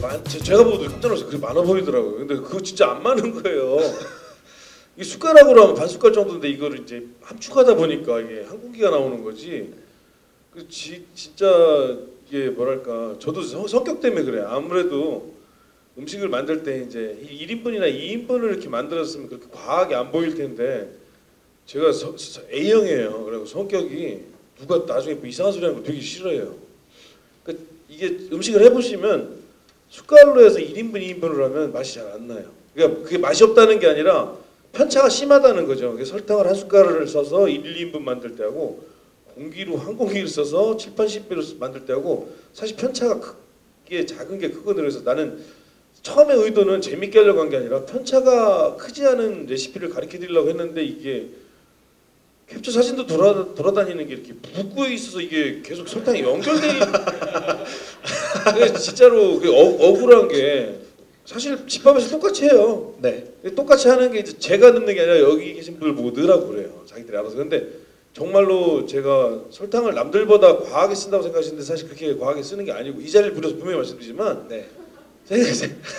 많, 제- 제가 보고도 깜짝 놀랐어요. 그게 많아 보이더라고요. 근데 그거 진짜 안 많은 거예요. 이 숟가락으로 하면 반 숟갈 정도인데 이거를 이제 함축하다 보니까 이게 한 공기가 나오는 거지. 그 지, 진짜 이게 뭐랄까 저도 성, 성격 때문에 그래. 요 아무래도 음식을 만들 때 이제 1인분이나 2인분을 이렇게 만들었으면 그렇게 과하게 안 보일 텐데 제가 서, 서- A형이에요. 그리고 성격이 누가 나중에 뭐 이상한 소리 하는 거 되게 싫어해요. 그러니까 이게 음식을 해보시면 숟갈로 해서 1인분, 2인분을 하면 맛이 잘 안 나요. 그러니까 그게 맛이 없다는 게 아니라 편차가 심하다는 거죠. 설탕을 한 숟갈을 써서 1, 2인분 만들 때하고 공기로 한 공기를 써서 7, 80배로 만들 때하고 사실 편차가 크게 작은 게 크거든요. 그래서 나는 처음에 의도는 재밌게 하려고 한 게 아니라 편차가 크지 않은 레시피를 가르쳐 드리려고 했는데 이게 캡처 사진도 돌아, 돌아다니는 게 이렇게 붓고에 있어서 이게 계속 설탕이 연결돼 있- 진짜로 그 어, 억울한 게 사실 집밥에서 똑같이 해요 네. 똑같이 하는 게 이제 제가 넣는 게 아니라 여기 계신 분들 넣으라고 그래요 자기들이 알아서 근데 정말로 제가 설탕을 남들보다 과하게 쓴다고 생각하시는데 사실 그렇게 과하게 쓰는 게 아니고 이 자리를 빌어서 분명히 말씀드리지만 네.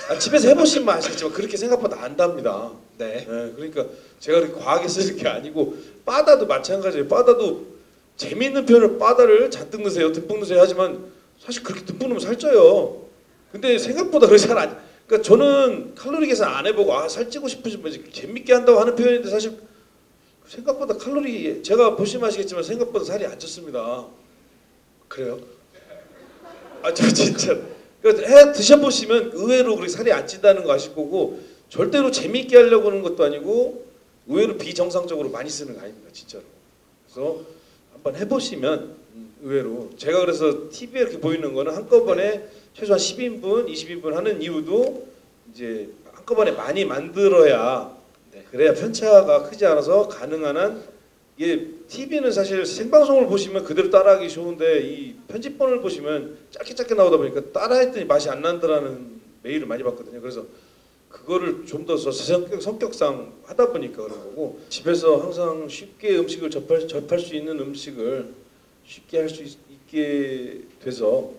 아, 집에서 해보시면 아시겠지만 그렇게 생각보다 안 답니다 네. 네, 그러니까 제가 그렇게 과하게 쓰는 게 아니고 바다도 마찬가지예요. 바다도 재미있는 표현을 바다를 잔뜩 넣으세요, 듬뿍 넣으세요 하지만 사실 그렇게 넣으면 살쪄요. 근데 생각보다 그렇게 잘 안. 그러니까 저는 칼로리 계산 안 해보고 아 살찌고 싶으시면 이제 재밌게 한다고 하는 표현인데 사실 생각보다 칼로리 제가 보시면 아시겠지만 생각보다 살이 안 쪘습니다. 그래요? 아 저 진짜 그러니까 해 드셔보시면 의외로 그렇게 살이 안 찐다는 거 아실 거고 절대로 재미있게 하려고 하는 것도 아니고 의외로 비정상적으로 많이 쓰는 거 아닙니다 진짜로 그래서 한번 해보시면 음, 의외로 제가 그래서 TV에 이렇게 보이는 거는 한꺼번에 최소한 10인분 20인분 하는 이유도 이제 한꺼번에 많이 만들어야 네. 그래야 편차가 크지 않아서 가능한 한 이게 TV는 사실 생방송을 보시면 그대로 따라하기 좋은데 이 편집본을 보시면 짧게 짧게 나오다 보니까 따라했더니 맛이 안 난다라는 메일을 많이 받거든요. 그래서 그거를 좀 더 성격, 성격상 하다 보니까 그런 거고 집에서 항상 쉽게 음식을 접할, 접할 수 있는 음식을 쉽게 할 수 있게 돼서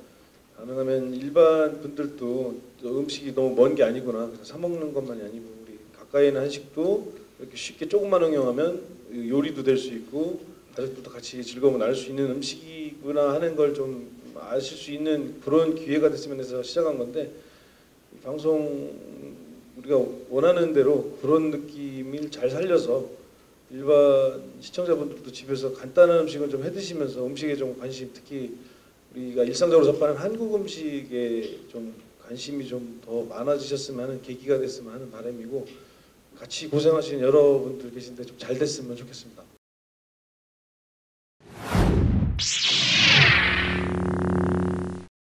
가능하면 일반 분들도 또 음식이 너무 먼 게 아니구나. 그래서 사 먹는 것만이 아니고 우리 가까이 있는 한식도 이렇게 쉽게 조금만 응용하면 요리도 될 수 있고 가족들도 같이 즐거움을 나눌 수 있는 음식이구나 하는 걸 좀 아실 수 있는 그런 기회가 됐으면 해서 시작한 건데 이 방송 우리가 원하는 대로 그런 느낌을 잘 살려서 일반 시청자분들도 집에서 간단한 음식을 좀 해드시면서 음식에 좀 관심 특히 우리가 일상적으로 접하는 한국 음식에 좀 관심이 좀 더 많아지셨으면 하는 계기가 됐으면 하는 바람이고 같이 고생하시는 여러분들 계신데 좀 잘 됐으면 좋겠습니다.